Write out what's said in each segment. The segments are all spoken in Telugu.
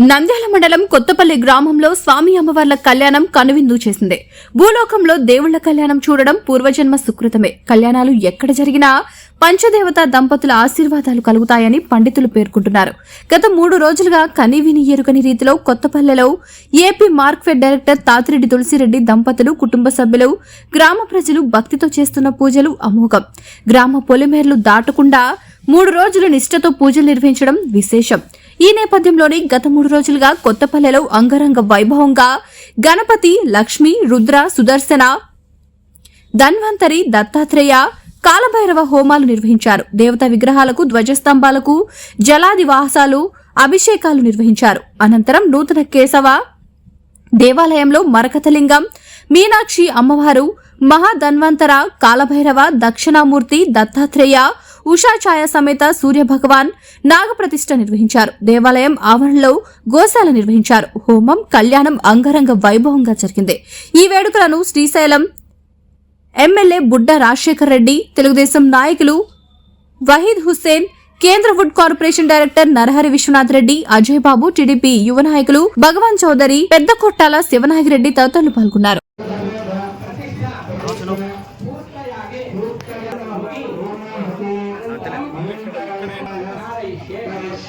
Nandyala మండలం కొత్తపల్లి గ్రామంలో స్వామి అమ్మవార్ల కళ్యాణం కనువిందు చేసింది. భూలోకంలో దేవుళ్ళ కళ్యాణం చూడడం పూర్వజన్మ సుకృతమే. కళ్యాణాలు ఎక్కడ జరిగినా పంచదేవత దంపతుల ఆశీర్వాదాలు కలుగుతాయని పండితులు పేర్కొంటున్నారు. గత మూడు రోజులుగా కనీవిని ఎరుకని రీతిలో కొత్తపల్లెలో AP Markfed director Tatireddy Tulasireddy దంపతులు కుటుంబ సభ్యులు గ్రామ ప్రజలు భక్తితో చేస్తున్న పూజలు అమోఘం. గ్రామ పొలిమేర్లు దాటకుండా మూడు రోజులు నిష్ఠతో పూజలు నిర్వహించడం విశేషం. ఈ నేపథ్యంలోనే గత మూడు రోజులుగా కొత్తపల్లెలో అంగరంగ వైభవంగా గణపతి లక్ష్మి రుద్ర సుదర్శన ధన్వంతరి దత్తాత్రేయ కాలభైరవ హోమాలు నిర్వహించారు. దేవతా విగ్రహాలకు ధ్వజస్తంభాలకు జలాదివాసాలు అభిషేకాలు నిర్వహించారు. అనంతరం నూతన కేశవ దేవాలయంలో మరకతలింగం మీనాక్షి అమ్మవారు మహాధన్వంతర కాలభైరవ దక్షిణామూర్తి దత్తాత్రేయ ఉషాఛాయ సమేత సూర్య భగవాన్ నాగప్రతిష్ఠ నిర్వహించారు. దేవాలయం ఆవరణలో గోశాల నిర్వహించారు. హోమం కళ్యాణం అంగరంగ వైభవంగా జరిగింది. ఈ వేడుకలను శ్రీశైలం ఎమ్మెల్యే బుడ్డ రాజశేఖర్ రెడ్డి తెలుగుదేశం నాయకులు వహీద్ హుస్సేన్ కేంద్ర wood corporation director Narahari Vishwanath Reddy Ajay Babu TDP యువ నాయకులు భగవాన్ చౌదరి పెద్ద కొట్టాల శివనాగిరెడ్డి తదితరులు పాల్గొన్నారు.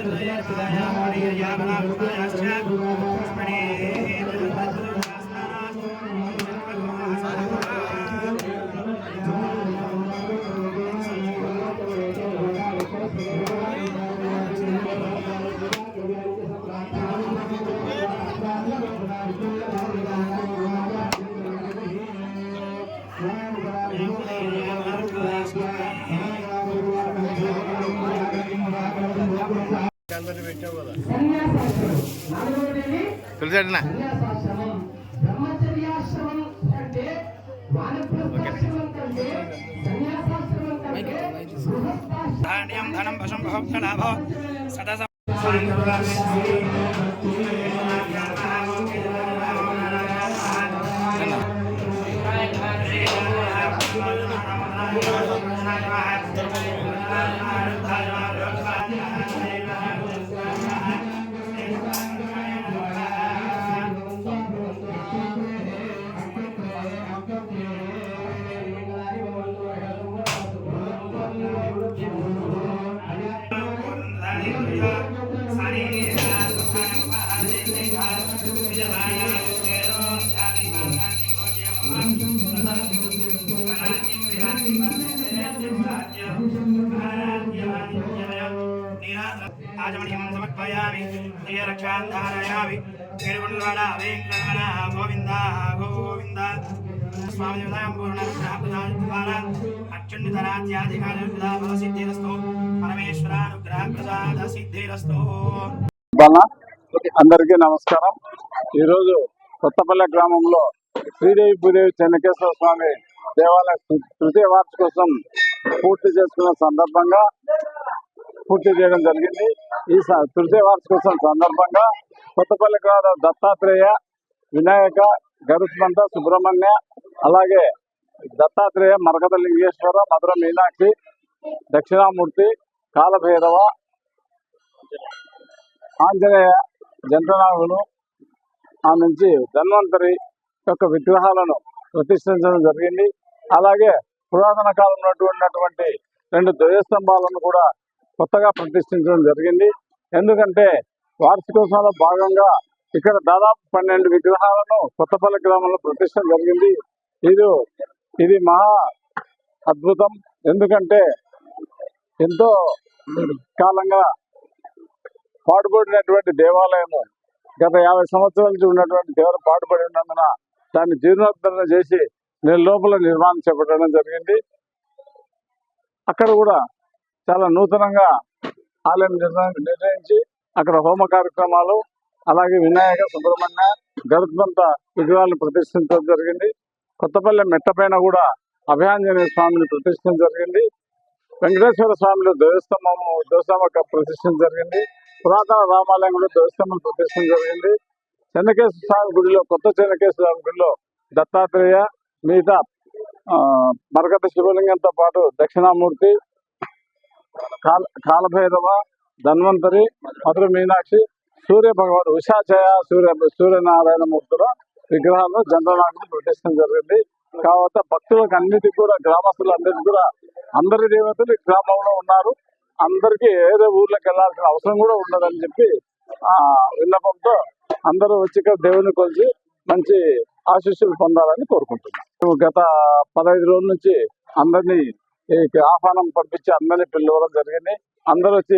తెలిసాడనా బ్రహ్మచర్యాశ్రమం కంటే కంటే సన్యాసాశ్రమం కంటే గృహస్థాశ్రమం ధాన్యం ధనం వశం బహుక్షలాభ సదస ఆజమనీయం సమర్పయామి రక్షాన్ ధారయామి ఏడుగుండ్లవాడ వెంకటరమణ గోవింద గోవింద స్వామి ఉదయం పూర్ణ ద్వారా అత్యున్నతరాజ్యాధికార సిద్ధిరస్తు పరమేశ్వరానుగ్రహ ప్రసాద సిద్ధిరస్తో అందరికీ నమస్కారం. ఈరోజు కొత్తపల్లె గ్రామంలో శ్రీదేవి భూదేవి చెన్నకేశ్వర స్వామి దేవాలయ తృ- తృతీయ వార్షికోత్సవం పూర్తి చేసుకున్న సందర్భంగా పూర్తి చేయడం జరిగింది. ఈ తృతీయ వార్షికోత్సవం సందర్భంగా కొత్తపల్లి గారు దత్తాత్రేయ వినాయక గరుత్మంత సుబ్రహ్మణ్య అలాగే దత్తాత్రేయ మరకత లింగేశ్వర మధుర మీనాక్షి దక్షిణామూర్తి కాలభైరవ ఆంజనేయ జంటనాగును ఆ నుంచి ధన్వంతరి యొక్క విగ్రహాలను ప్రతిష్ఠించడం జరిగింది. అలాగే పురాతన కాలంలో ఉన్నటువంటి రెండు ధ్వజస్తంభాలను కూడా కొత్తగా ప్రతిష్ఠించడం జరిగింది. ఎందుకంటే వార్షికోత్సవంలో భాగంగా ఇక్కడ దాదాపు పన్నెండు విగ్రహాలను కొత్తపల్లి గ్రామంలో ప్రతిష్ట జరిగింది. ఇది ఇది మహా అద్భుతం. ఎందుకంటే ఎంతో కాలంగా పాడుబడినటువంటి దేవాలయము గత యాభై సంవత్సరాల నుంచి ఉన్నటువంటి దేవర పాటుపడి ఉన్నందున దాన్ని జీర్ణోద్ధరణ చేసి నెల లోపల నిర్మాణం చేపట్టడం జరిగింది. అక్కడ కూడా చాలా నూతనంగా ఆలయం నిర్ణయించి అక్కడ హోమ కార్యక్రమాలు అలాగే వినాయక సుబ్రహ్మణ్య గరుత్మంత విగ్రహాలను ప్రతిష్ఠించడం జరిగింది. కొత్తపల్లి మెట్టపైన కూడా అభయాంజనేయ స్వామిని ప్రతిష్ఠించడం జరిగింది. వెంకటేశ్వర స్వామిలో దేవస్తంభము దేవస్థామక ప్రతిష్ఠించడం జరిగింది. పురాతన రామాలయం కూడా దేవస్తంభం ప్రతిష్ఠించడం జరిగింది. చెన్నకేశ్వర స్వామి గుడిలో కొత్త చెన్నకేశ్వర స్వామి గుడిలో దత్తాత్రేయ మిగతా ఆ, మరకత శివలింగంతో పాటు దక్షిణామూర్తి కాల కాలభైరవ ధన్వంతరి మధుర మీనాక్షి సూర్య భగవాన్ ఉషాచయ సూర్య సూర్యనారాయణ మూర్తుల విగ్రహాలను చంద్రనాథం ప్రతిష్టం జరిగింది. కాబట్టి భక్తులకు అన్నిటికీ కూడా గ్రామస్తులందరికీ కూడా అందరి దేవతలు ఈ గ్రామంలో ఉన్నారు. అందరికీ ఏదో ఊర్లోకి వెళ్ళాల్సిన అవసరం కూడా ఉండదని చెప్పి ఆ విన్నపంతో అందరూ వచ్చి ఇక్కడ దేవుని కొలిచి మంచి ఆశీస్సులు పొందాలని కోరుకుంటున్నాం. గత పదహైదు రోజుల నుంచి అందరినీ ఈ ఆహ్వానం పంపించి అందరినీ పిలవడం జరిగింది. అందరూ వచ్చి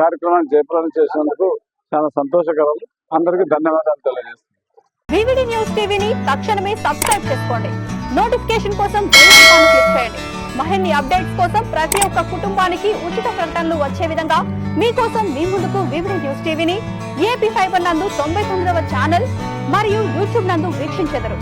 కార్యక్రమాన్ని జయప్రదం చేసినందుకు చాలా సంతోషకరం. అందరికీ ధన్యవాదాలు తెలియజేస్తున్నాను. వివిడి న్యూస్ టీవీని తక్షణమే సబ్స్క్రైబ్ చేసుకోండి. నోటిఫికేషన్ కోసం బెల్ ఐకాన్ క్లిక్ చేయండి. మరిన్ని అప్డేట్స్ కోసం ప్రతి ఒక్క కుటుంబానికి ఉచిత ప్రకటనలు వచ్చే విధంగా మీకోసం మీ ముందుకు వివిడి న్యూస్ టీవీని ఏపీ ఫైబర్ నందు తొంభై తొమ్మిదవ ఛానల్ మరియు యూట్యూబ్ నందు వీక్షించెదరు.